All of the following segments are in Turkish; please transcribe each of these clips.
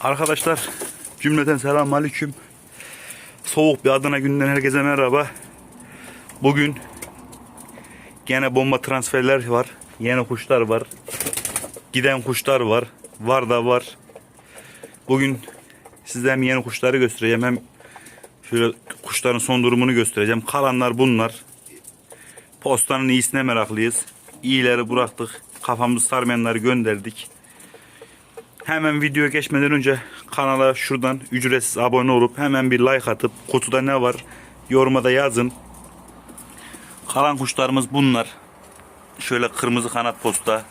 Arkadaşlar cümleten selamun aleyküm. Soğuk bir Adana günden herkese merhaba. Bugün gene bomba transferler var. Yeni kuşlar var. Giden kuşlar var. Var da var. Bugün size hem yeni kuşları göstereceğim hem şöyle kuşların son durumunu göstereceğim. Kalanlar bunlar. Postanın iyisine meraklıyız. İyileri bıraktık. Kafamızı sarmayanları gönderdik. Hemen videoya geçmeden önce kanala şuradan ücretsiz abone olup hemen bir like atıp kutuda ne var yoruma da yazın. Kalan kuşlarımız bunlar. Şöyle kırmızı kanat posta,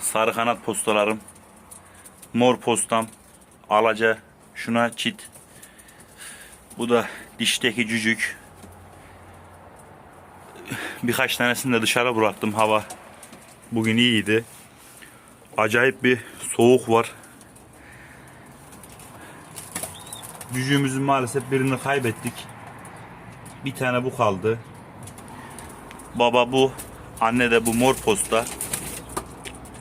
sarı kanat postalarım, mor postam, alaca, şuna çit. Bu da dişteki cücük. Birkaç tanesini de dışarı bıraktım hava. Bugün iyiydi. Acayip bir soğuk var. Cücüğümüzün maalesef birini kaybettik. Bir tane bu kaldı. Baba bu. Anne de bu mor posta.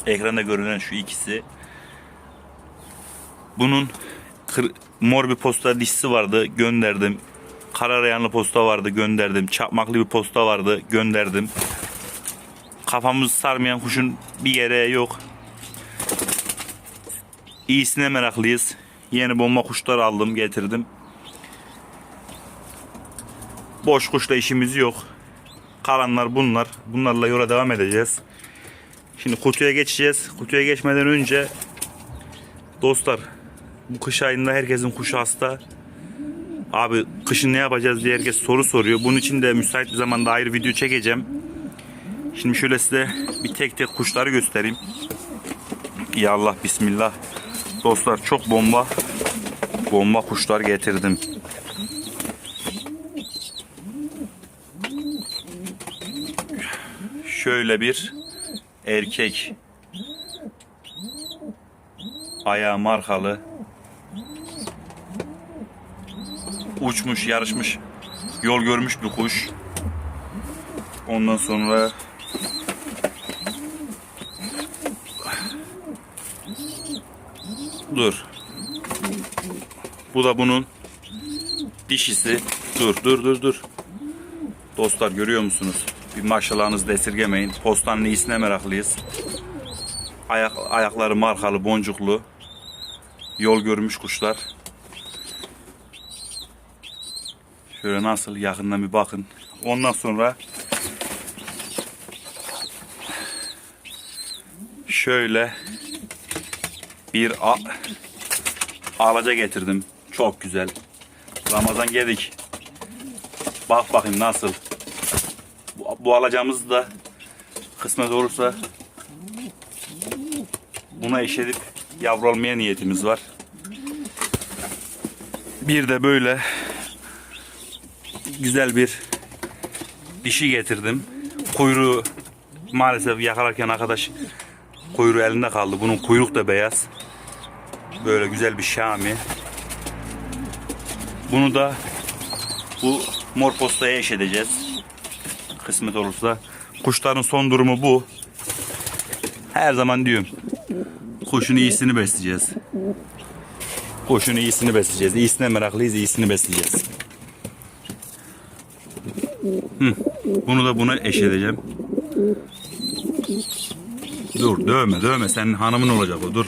Ekranda görünen şu ikisi. Bunun mor bir posta dişisi vardı gönderdim. Kararayanlı posta vardı gönderdim. Çakmaklı bir posta vardı gönderdim. Kafamızı sarmayan kuşun bir gereği yok. İyisine meraklıyız. Yeni bomba kuşlar aldım getirdim. Boş kuşla işimiz yok. Kalanlar bunlar. Bunlarla yola devam edeceğiz. Şimdi kutuya geçeceğiz. Kutuya geçmeden önce dostlar bu kış ayında herkesin kuşu hasta. Abi kışın ne yapacağız diye herkes soru soruyor. Bunun için de müsait bir zamanda ayrı video çekeceğim. Şimdi şöyle size bir tek tek kuşları göstereyim. Ya Allah bismillah. Dostlar çok bomba bomba kuşlar getirdim. Şöyle bir erkek ayağı markalı uçmuş yarışmış yol görmüş bir kuş ondan sonra dur. Bu da bunun dişisi. Dur dur dur dur. Dostlar görüyor musunuz? Bir maşallahınızı da esirgemeyin. Postanın iyisine meraklıyız? Ayak, ayakları markalı boncuklu. Yol görmüş kuşlar. Şöyle nasıl yakından bir bakın. Ondan sonra şöyle bir a- alaca getirdim. Çok güzel. Ramazan geldik. Bak bakayım nasıl. Bu, bu alacağımız da kısmet olursa buna eşedip yavru almaya niyetimiz var. Bir de böyle güzel bir dişi getirdim. Kuyruğu maalesef yakalarken arkadaş kuyruğu elinde kaldı. Bunun kuyruk da beyaz. Böyle güzel bir şami. Bunu da bu mor postaya eş edeceğiz. Kısmet olursa. Kuşların son durumu bu. Her zaman diyorum. Kuşun iyisini besleyeceğiz. Kuşun iyisini besleyeceğiz. İyisine meraklıyız, iyisini besleyeceğiz. Bunu da buna eş edeceğim. Dur dövme dövme senin hanımın olacak o dur.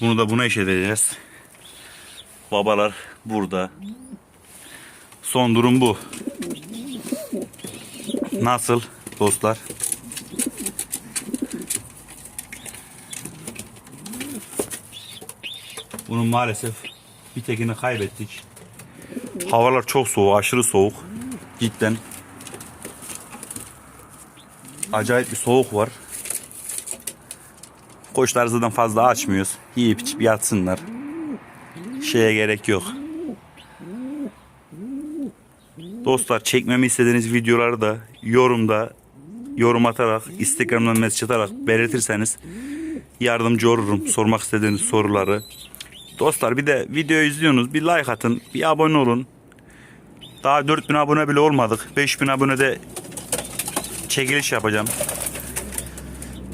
Bunu da buna eş edeceğiz. Babalar burada. Son durum bu. Nasıl dostlar? Bunun maalesef bir tekini kaybettik. Havalar çok soğuk, aşırı soğuk. Cidden. Acayip bir soğuk var. Koçları zaten fazla açmıyoruz. Yiyip içip yatsınlar. Şeye gerek yok. Dostlar çekmemi istediğiniz videoları da yorumda yorum atarak, Instagram'dan mesaj atarak belirtirseniz yardımcı olurum sormak istediğiniz soruları. Dostlar bir de video izliyorsunuz. Bir like atın. Bir abone olun. Daha 4000 abone bile olmadık. 5000 abone de çekiliş yapacağım.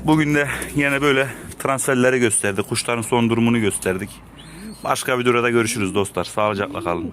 Bugün de yine böyle transferleri gösterdik. Kuşların son durumunu gösterdik. Başka videoda görüşürüz dostlar. Sağlıcakla kalın.